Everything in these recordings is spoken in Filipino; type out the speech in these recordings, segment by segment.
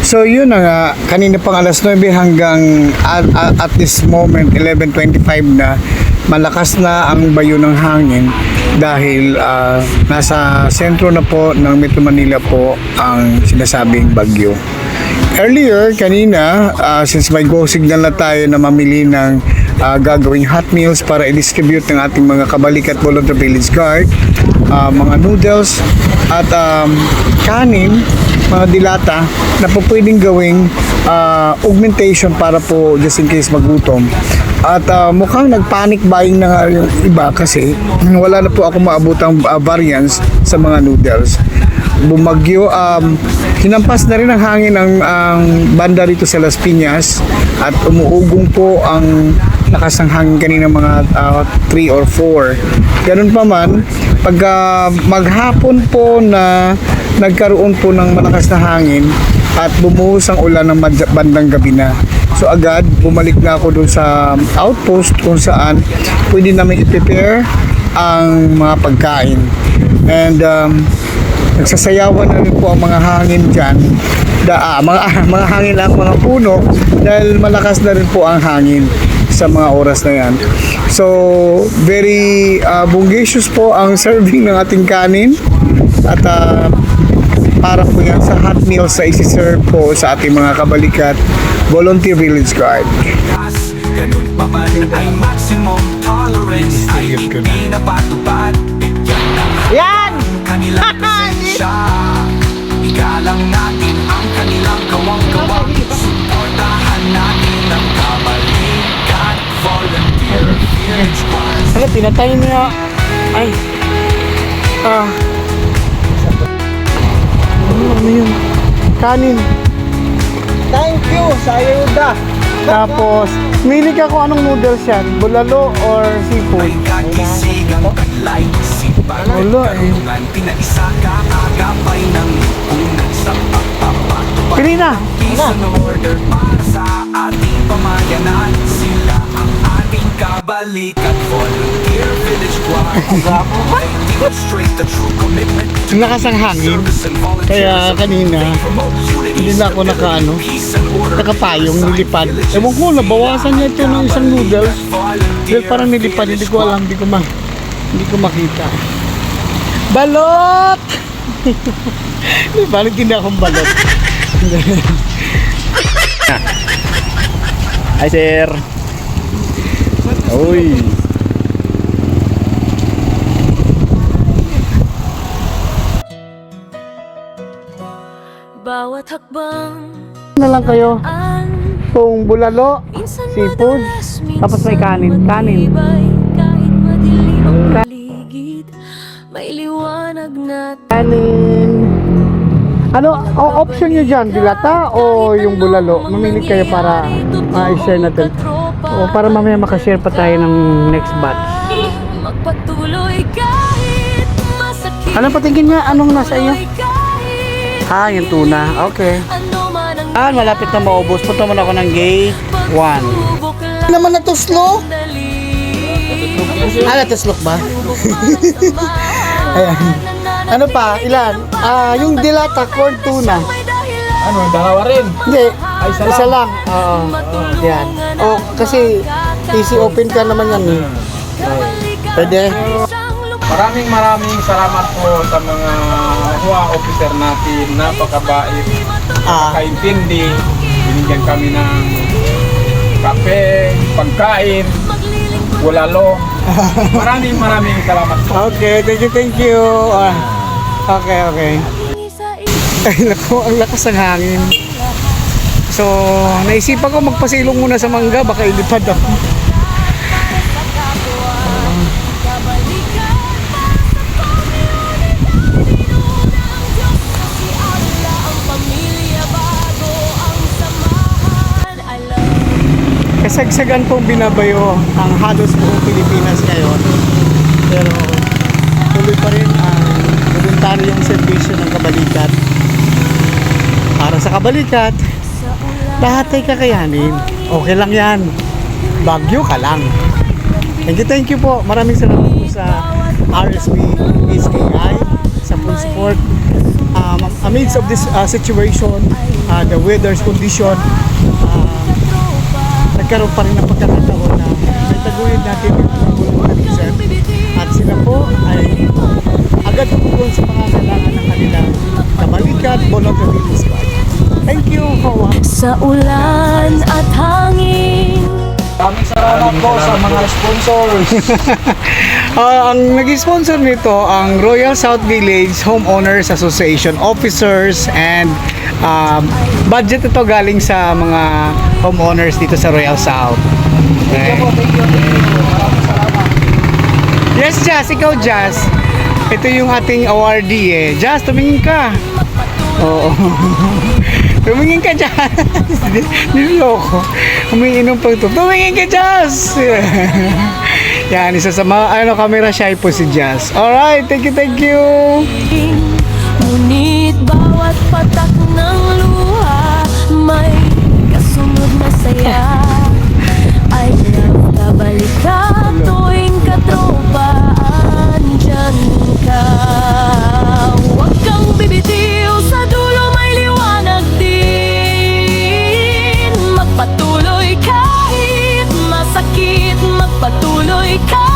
So yun na nga, kanina pang alas 9 hanggang at, at, this moment 11.25 na malakas na ang bayo ng hangin dahil ah, nasa sentro na po ng Metro Manila po ang sinasabing bagyo. Earlier, kanina, ah, since may go signal na tayo na mamili ng ah, gagawing hot meals para i-distribute ng ating mga kabalik at volunteer village guard, ah, mga noodles at um, kanin, mga dilata na po pwedeng gawing ah, augmentation para po just in case magutom. At ah, mukhang nag-panic buying na nga yung iba kasi wala na po ako maabutang ah, variants sa mga noodles bumagyo um, hinampas na rin ang hangin ang, ang banda rito sa Las Piñas at umuugong po ang lakas ng hangin kanina mga 3 or 4 ganun pa man pag ah, maghapon po na nagkaroon po ng malakas na hangin at bumuhos ang ulan ng bandang gabi na. So agad bumalik na ako dun sa outpost kung saan pwede namin i-prepare ang mga pagkain. And um, nagsasayawan na rin po ang mga hangin dyan. Da, ah, mga, mga hangin ang mga puno dahil malakas na rin po ang hangin sa mga oras na yan. So very uh, bungacious po ang serving ng ating kanin. At ah, para po yan sa hot meals sa isi-serve po sa ating mga kabalikat volunteer village guard. Ganun pa man ay maximum tolerance Yan! kanilang natin ang kanilang kawang-kawang Suportahan natin ang Guard Ano, pinatay niya. Ay. Ah. Ano, ano yun? Kanin. Thank you sa ayuda Tapos, mili ka kung anong noodles yan. Bulalo or seafood. Wala eh. Sa pagpapatupad Pili na. Ating kabalikat Volunteer Village They demonstrate the true commitment to Ang lakas ng hangin. service and volunteerism. Kaya kanina, hindi na ako and order nakapayong, nilipad. Ewan ko, nabawasan niya ito ng isang noodles. Dahil parang nilipad, hindi ko alam, hindi ko ma hindi ko makita. Balot! Di ba, hindi akong balot. Hi sir. Uy. Bawat hakbang na lang kayo, ang kung bulalo, Seafood, tapos may kanin, kanin. May liwanag na kanin. Ano, o option nyo dyan, dilata o yung bulalo? Mamili kayo para ma-share natin. O para mamaya makashare pa tayo ng next batch. Magpatuloy kahit masakit Ano patingin nga, anong nasa iyo? Ah, yung tuna. Okay. ano Ah, malapit na maubos. Punta muna ako ng gate 1. pagsubok lang naman natuslo? dali Ah, natuslok ba? Ayan. Ano pa? Ilan? Ah, yung dilata, corn tuna. Ano, dalawa rin. Hindi, isa lang. Oo. Yan. Oh, kasi easy open ka naman yan eh. Pwede? Maraming maraming salamat po sa mga HUA officer natin. Napakabait, Ah, kaintindi. Binigyan kami ng kape, pagkain, bulalo. Maraming maraming salamat po. okay. Thank you, thank you. Ah, okay, okay. Ay, naku, ang lakas ng hangin. So, naisipan ko magpasilong muna sa mangga, baka ilipad ako. Kasagsagan pong binabayo ang halos buong Pilipinas ngayon. Pero tuloy pa rin ang voluntaryong serbisyo ng kabalikat. Para sa kabalikat, lahat ay kakayanin. Okay lang yan. Bagyo ka lang. Thank you, thank you po. Maraming salamat po sa RSB SKI sa full support. um, amidst of this uh, situation, uh, the weather's condition, uh, nagkaroon pa rin ng pagkakataon na may taguyod natin yung mga volunteerism. At sila po ay agad tumugon sa pangangailangan ng kanilang kabalikat, volunteer squad. Thank you for watching. Sa ulan at hangin Maraming salamat po sa mga sponsors. Ah, ang nag-sponsor nito ang Royal South Village Homeowners Association officers and um, budget ito galing sa mga homeowners dito sa Royal South. Okay. Yes, Jazz. Ikaw, Jazz. Ito yung ating awardee eh. Jazz, tumingin ka. Oo. tumingin ka, Jazz. Niloko. Humingi ng pagtub. Tumingin ka, Jazz. Yan, isa sa mga ano, camera shy po si Jazz. Alright, thank you, thank you. Ngunit bawat patak ng luha May kasunod na saya I love ka balik ka tuwing katropa Andyan ka Magpatuloy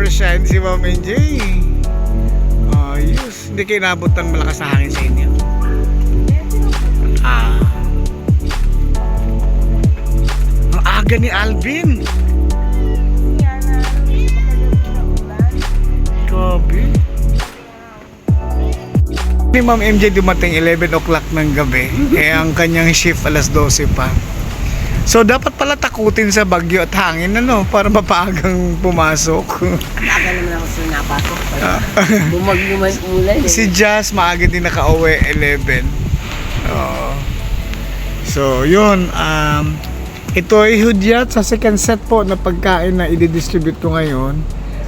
oh, rain or shine si Ma'am NJ. Ayos. Hindi kayo nabot ng malakas na hangin sa inyo. Ah. Ang aga ni Alvin. Grabe. Ni Ma'am MJ dumating 11 o'clock ng gabi. Eh ang kanyang shift alas 12 pa. So dapat pala takutin sa bagyo at hangin ano para mapaagang pumasok. Maaga naman ako sa napasok. Bumagyo man ulan eh. si Jazz maaga din nakauwi 11. Oo. So yun um ito ay hudyat sa second set po na pagkain na i-distribute ko ngayon.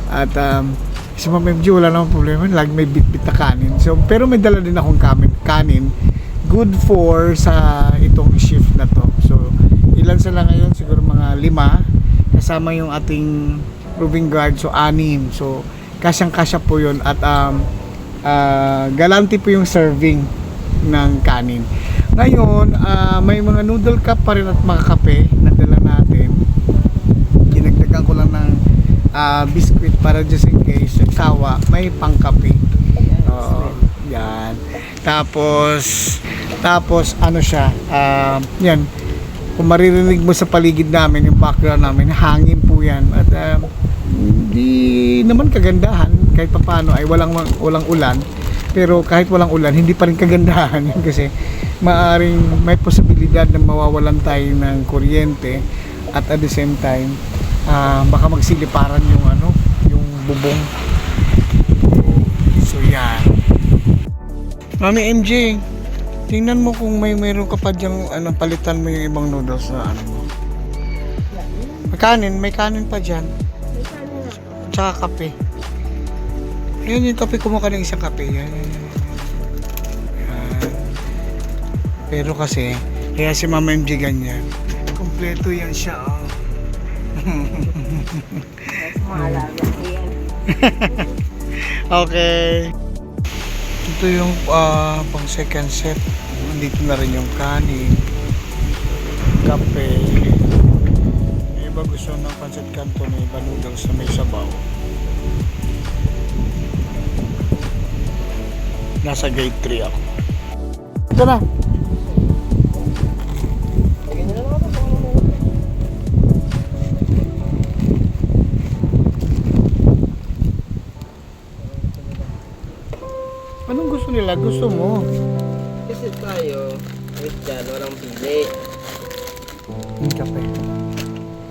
At um, si Ma'am MG wala namang problema. Lagi may bit-bit na kanin. So, pero may dala din akong kanin, kanin. Good for sa itong shift na to. So, ilan sila ngayon? Siguro mga lima. Kasama yung ating proving guard. So, anim. So, kasyang-kasya po yun. At um, ah, galante po yung serving ng kanin. Ngayon, ah, may mga noodle cup pa rin at mga kape na dala natin. Dinagdagan ko lang ng ah, biscuit para just in case sawa, may pangkape. Oo, yan. Tapos, tapos ano siya, ah, yan, kung maririnig mo sa paligid namin, yung background namin, hangin po yan. At ah, hindi naman kagandahan, kahit papaano ay walang, walang ulan. Pero kahit walang ulan, hindi pa rin kagandahan yun kasi maaring may posibilidad na mawawalan tayo ng kuryente at at the same time ah, baka magsiliparan yung ano yung bubong so yan Mami MJ tingnan mo kung may meron ka pa dyang ano, palitan mo yung ibang noodles na ano mo. May kanin may kanin pa dyan. Tsaka kape. Yan yung kape kumuha ka ng isang kape. Yan, yan, pero kasi kaya si Mama MJ ganyan. Kompleto yan siya oh. Okay. Ito yung ah, pang second set. Nandito na rin yung kanin, kape. May iba gusto ng pancit kanto may banudang sa may sabaw. Nasa gate 3 ako. Ito na! Anong gusto nila? Gusto mo? Tayo, wait dyan, walang pili. Yung kape.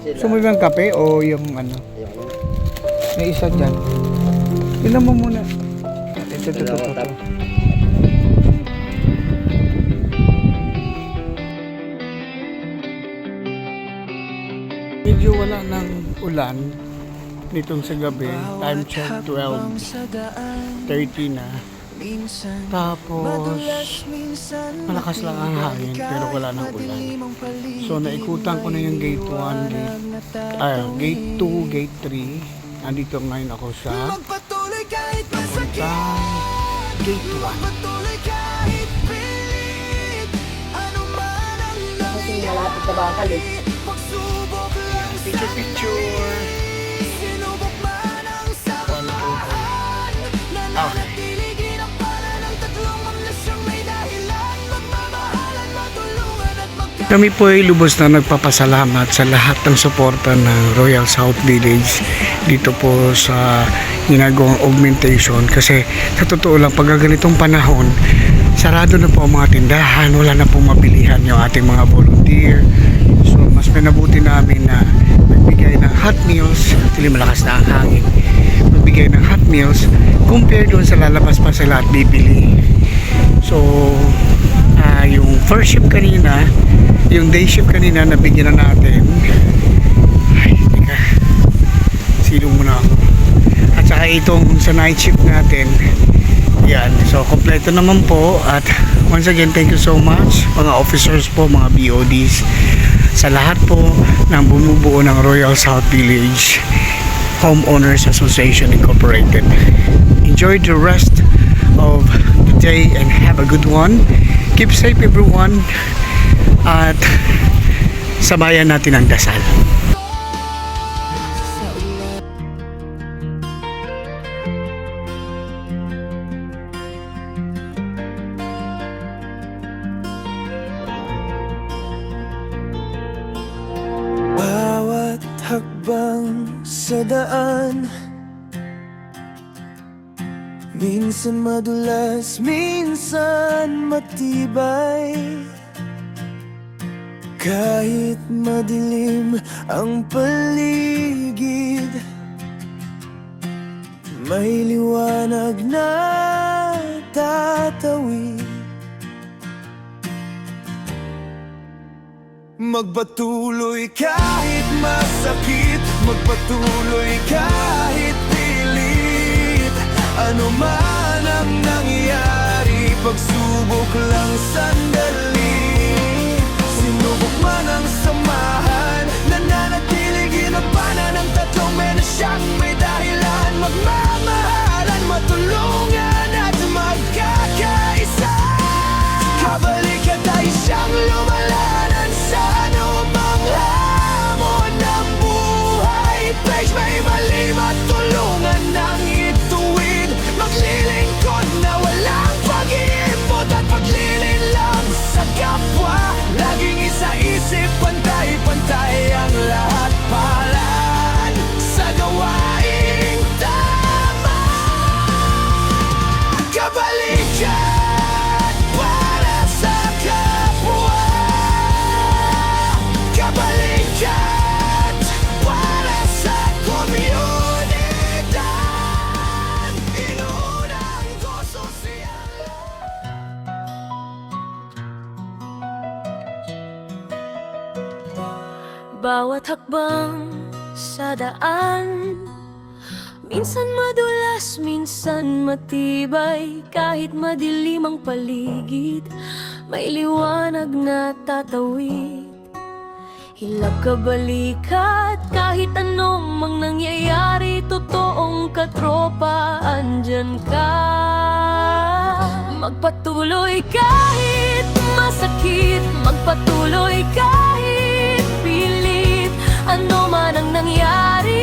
Sila, Gusto mo yung kape o yung ano? Ayoko. May isa dyan. Tignan mo muna. Ito, ito, ito, ito. Medyo wala ng ulan nitong sa gabi. Time check 12.30 na. Tapos malakas lang ang hangin pero wala ng ulan. So naikutan ko na yung gate 1, gate, ah, gate 2, gate 3. Nandito ngayon ako sa papuntang gate 1. Patuloy kahit pilit Ano Kasi malapit na bakal eh. Picture picture. Kami po ay lubos na nagpapasalamat sa lahat ng suporta ng Royal South Village dito po sa ginagawang augmentation. Kasi sa totoo lang pag ganitong panahon sarado na po ang mga tindahan. Wala na pong mabilihan yung ating mga volunteer. So mas pinabuti namin na magbigay ng hot meals. Actually malakas na ang hangin. Magbigay ng hot meals compare doon sa lalabas pa sila at bibili. So ah, yung first shift kanina yung day shift kanina nabigyan na natin. Ay teka. Silong muna ako? At saka itong sa night shift natin yan. So kompleto naman po. At once again thank you so much mga officers po mga BODs sa lahat po ng bumubuo ng Royal South Village Homeowners Association Incorporated. Enjoy the rest of the day and have a good one keep safe everyone at sabayan natin ang dasal. Bawat hakbang sa daan Minsan madulas, minsan matibay. Kahit madilim ang paligid May liwanag na tatawid Magpatuloy kahit masakit Magpatuloy kahit pilit. Ano man Pagsubok lang sandali sa daan. Minsan madulas, minsan matibay. Kahit madilim ang paligid May liwanag na tatawid. Hilap ka balikat Kahit anong mang nangyayari Totoong katropa Andyan ka. Magpatuloy kahit masakit Magpatuloy kahit nangyari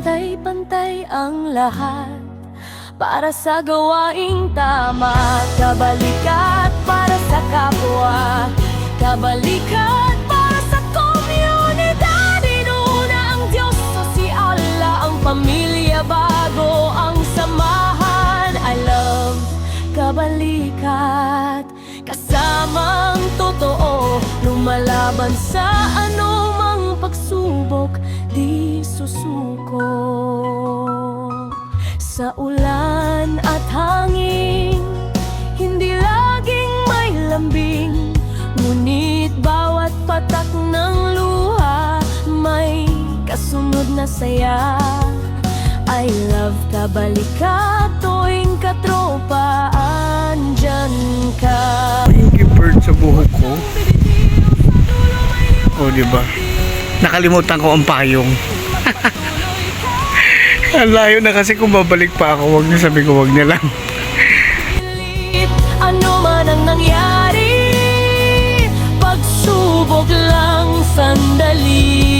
pantay ang lahat Para sa gawaing tama. Kabalikat para sa kapwa. Kabalikat para sa komunidad. Inuna ang Diyos Allah. Ang pamilya bago ang samahan. I love kabalikat. Kasamang totoo. Lumalaban sa susuko Sa ulan at hangin Hindi laging may lambing Ngunit bawat patak ng luha May kasunod na saya I love kabalikat tuwing katropa Andyan ka Yung bird sa buhok ko. O, di ba? Nakalimutan ko ang payong. ang layo na kasi kung babalik pa ako, wag niyo sabi ko, wag niya lang. Ano man ang nangyari Pagsubok lang sandali